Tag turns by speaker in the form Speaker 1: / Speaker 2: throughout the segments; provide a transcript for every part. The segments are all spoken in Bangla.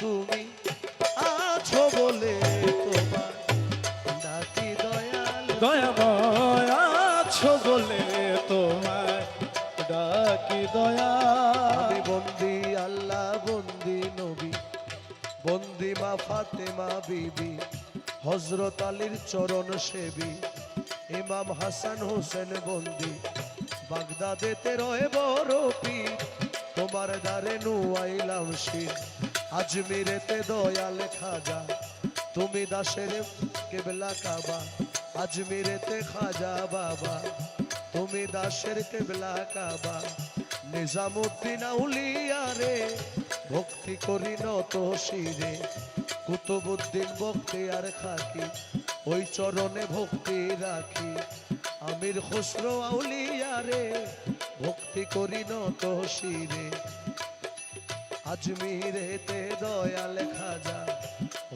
Speaker 1: তুমি আছো বলে তোমার ডাকি দয়াল।
Speaker 2: দয়াময় আছো বলে তোমায় ডাকি দয়া
Speaker 1: বন্দি আল্লাহ বন্দি নবী। বন্দি মা ফাতেমা বিবি হজরত আলীর চরণ সেবী ইমাম হাসান হোসেন বন্দি। বাগদাদেতে রয়ে বড় পীর তোমার দ্বারে নুয়াইলাম শির। আজমিরেতে দয়াল খাজা, তুমি দাসের কেবলা কাবা। আজমিরেতে খাজা বাবা, তুমি দাসের কেবলা কাবা। নিজামুদ্দিন আউলিয়া রে, ভক্তি করি নত শিরে। কুতুবুদ্দিন ভক্তি আর খাকি, ওই চরণে ভক্তি রাখি। আমির খুসরো আউলিয়া রে, ভক্তি করি নত শিরে। আজমিরেতে দয়াল খাজা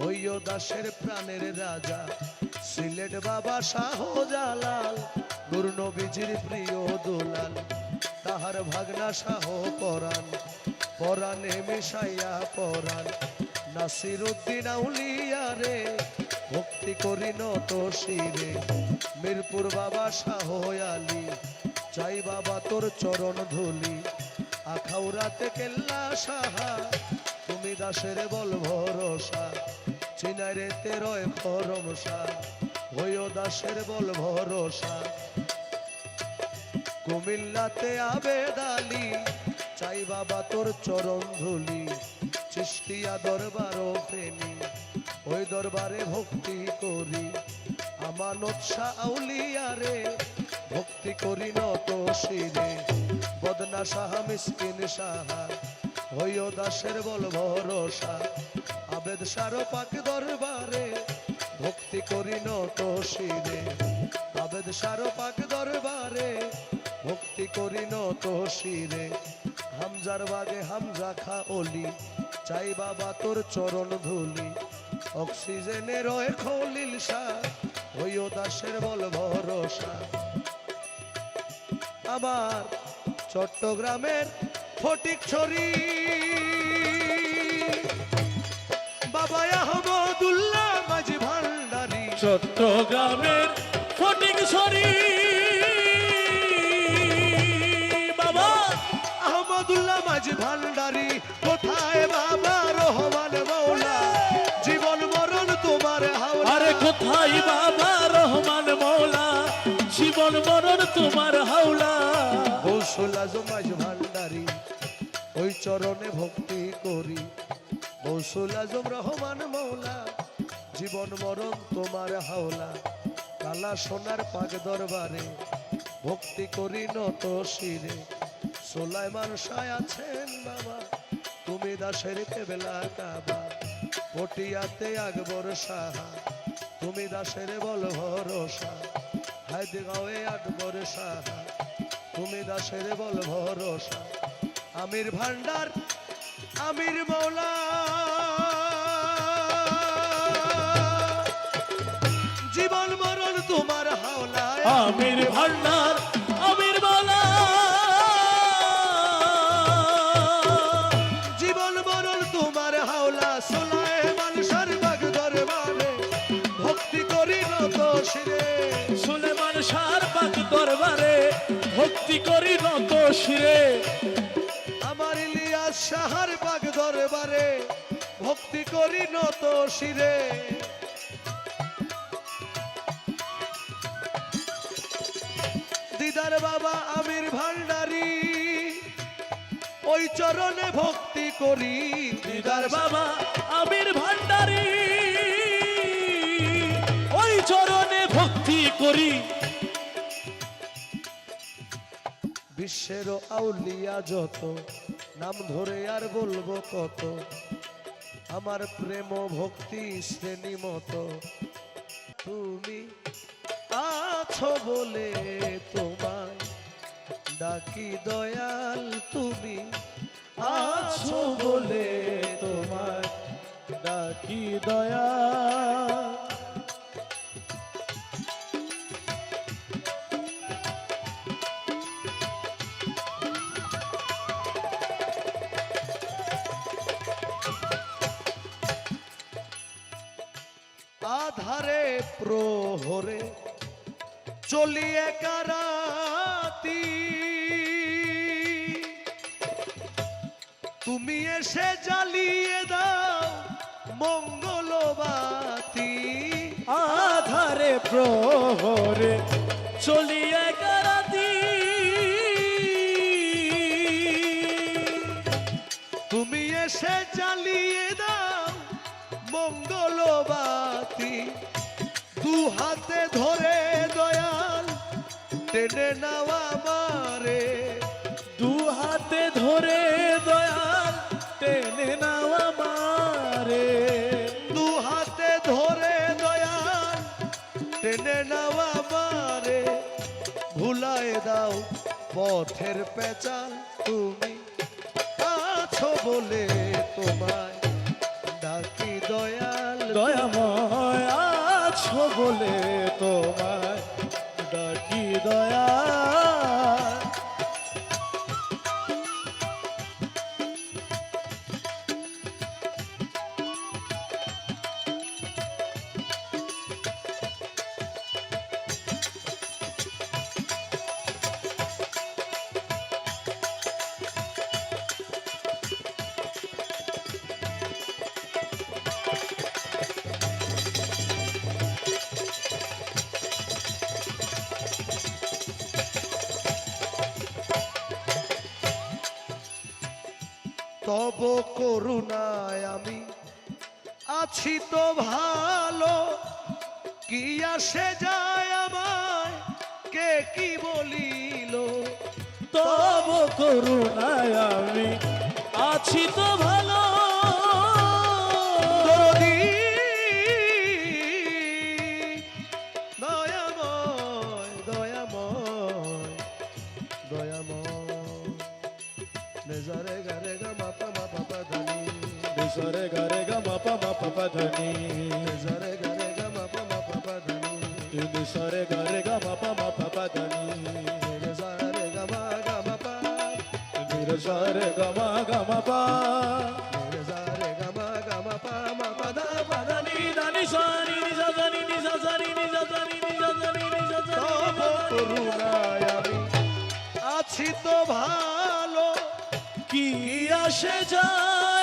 Speaker 1: হইয় দাসের প্রাণের রাজা। সিলেট বাবা শাহ জালাল গুরু নবীজির প্রিয় দুলাল। তাহার ভাগনা শাহ পরাণ, পরাণে মিশাইয়া পরাণ। নাসির উদ্দিন আউলিয়া রে, ভক্তি করি নত শিরে। মিরপুর বাবা শাহ আলী, চাই বাবা তোর চরণ ধুলি। আখাউরাতে কেল্লা সাহা, তুমি দাসের বল ভরসা চিনাই রে তেরয় খরমসা হইও দাসের বল ভরসা। কুমিল্লাতে আবেদালি চাই বাবা তোর চরণ ধুলি চিস্তিয়া দরবার ফেনি ওই দরবারে ভক্তি করি। আমানত শাহ আউলিয়ারে ভক্তি করি নত শিরে। বদনা সাহা মিসকিন সাহা হইও দাসের বল ভরসা। আবেদ সার পাক দরবারে ভক্তি করি নত শিরে আবেদ সার পাক দরবারে ভক্তি করি নত শিরে হামজার বাগে হামজা খা অলি, চাই বাবা তোর চরণ ধুলি। অক্সিজেনে রয় খলিল শাহ, হইও দাসের বল ভরসা। আমার চট্টগ্রামের ফটিক ছড়ি। বাবা আহমদুল্লাহ মাঝি ভান্ডারি।
Speaker 2: চট্টগ্রামের ফটিক সরি বাবা।
Speaker 1: আহমদুল্লাহ মাঝি ভান্ডারি কোথায় বাবা রহমান মৌলা? জীবন মরণ তোমার হাওলা।
Speaker 2: আরে কোথায় বাবা রহমান মৌলা? জীবন মরণ তোমার হাওলা।
Speaker 1: আজম ভান্ডারি, ওই চরণে ভক্তি করি। কৌশল আজম রহমান মৌলা, জীবন মরণ তোমার হাওলা। কালা সোনার পাক দরবারে ভক্তি করি নত শিরে। সোলাইমান সায় আছেন বাবা, তুমি দাসের কেবেলা কাবা। পটিয়াতে আকবর সাহা, তুমি দাসের বল ভরসা হায়দগাঁওয়ে আকবর সাহা তুমি দাসের বল ভরসা। আমির ভান্ডার আমির মৌলা। জীবন মরণ তোমার হাওলা
Speaker 2: আমির ভান্ডার
Speaker 1: ভক্তি করি নত শিরে আমার ইলিয়াস সাহার বাগ দরবারে ভক্তি করি নত শিরে দিদার বাবা আমির ভান্ডারি ওই চরণে ভক্তি করি।
Speaker 2: দিদার বাবা আমির ভান্ডারি ওই চরণে ভক্তি করি।
Speaker 1: বিশ্বের আউলিয়া যত, নাম ধরে আর বলব কত। আমার প্রেম ভক্তি শ্রেণি মতো। তুমি আছো বলে তোমায় ডাকি দয়াল, তুমি
Speaker 2: আছো বলে তোমার ডাকি দয়া
Speaker 1: আধারে প্রহরে চলিয়ে কারাতি। তুমি এসে জ্বালিয়ে দাও মঙ্গলবাতি।
Speaker 2: আধারে প্রহরে চলিয়ে কারাতি।
Speaker 1: তুমি এসে জ্বালিয়ে দাও মঙ্গলবাতি। দু হাতে ধরে দয়াল টেনে নাওয়া মারে
Speaker 2: দু হাতে ধরে দয়াল টেনে নাও মারে
Speaker 1: দু হাতে ধরে দয়াল টেনে নাওয়া মারে ভুলায় দাও পথের পেঁচাল তুমি আছো বলে
Speaker 2: দয়াময় আছো বলে তোমায়
Speaker 1: তব করুণায় আমি। আছি তো ভালো। কি আসে যায় আমায়? কে কি বলিল?
Speaker 2: তব করুণায় আমি। আছি তো ভালো।
Speaker 1: করুণায় আমি আছি তো ভালো।
Speaker 2: কি আসে যায়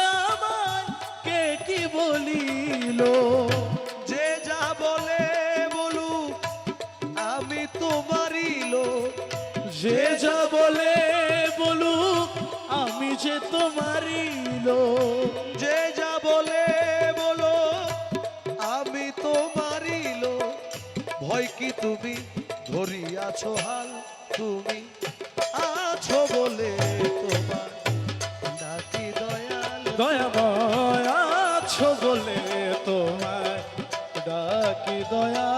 Speaker 1: ভয় কি তুমি? ধরিয়াছো হাল তুমি। আছো বলে তোমার ডাকি দয়াল।
Speaker 2: দয়াময় আছো বলে তোমায় ডাকি দয়া